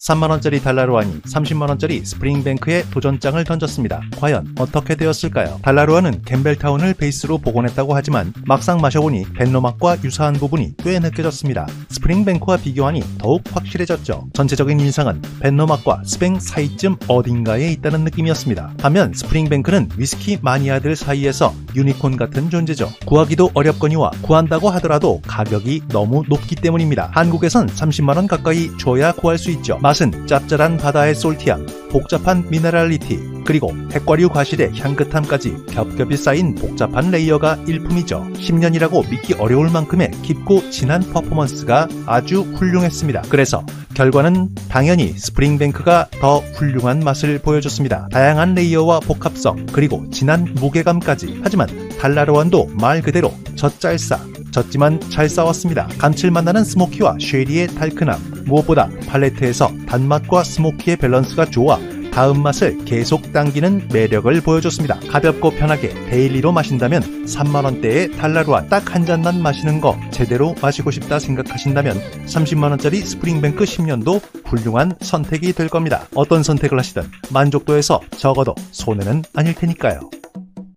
3만원짜리 달라로안이 30만원짜리 스프링뱅크에 도전장을 던졌습니다. 과연 어떻게 되었을까요? 달라로안은 캠벨타운을 베이스로 복원했다고 하지만 막상 마셔보니 벤노맛과 유사한 부분이 꽤 느껴졌습니다. 스프링뱅크와 비교하니 더욱 확실해졌죠. 전체적인 인상은 벤노맛과 스뱅 사이쯤 어딘가에 있다는 느낌이었습니다. 반면 스프링뱅크는 위스키 마니아들 사이에서 유니콘 같은 존재죠. 구하기도 어렵거니와 구한다고 하더라도 가격이 너무 높기 때문입니다. 한국에선 30만원 가까이 줘야 구할 수 있죠. 맛은 짭짤한 바다의 솔티함, 복잡한 미네랄리티, 그리고 핵과류 과실의 향긋함까지 겹겹이 쌓인 복잡한 레이어가 일품이죠. 10년이라고 믿기 어려울 만큼의 깊고 진한 퍼포먼스가 아주 훌륭했습니다. 그래서 결과는 당연히 스프링뱅크가 더 훌륭한 맛을 보여줬습니다. 다양한 레이어와 복합성, 그리고 진한 무게감까지. 하지만 달라로완도 말 그대로 젖잘싸, 졌지만 잘 싸웠습니다. 감칠맛 나는 스모키와 쉐리의 달큰함, 무엇보다 팔레트에서 단맛과 스모키의 밸런스가 좋아 다음 맛을 계속 당기는 매력을 보여줬습니다. 가볍고 편하게 데일리로 마신다면 3만원대의 달라루아 딱 한 잔만 마시는 거 제대로 마시고 싶다 생각하신다면 30만원짜리 스프링뱅크 10년도 훌륭한 선택이 될 겁니다. 어떤 선택을 하시든 만족도에서 적어도 손해는 아닐 테니까요.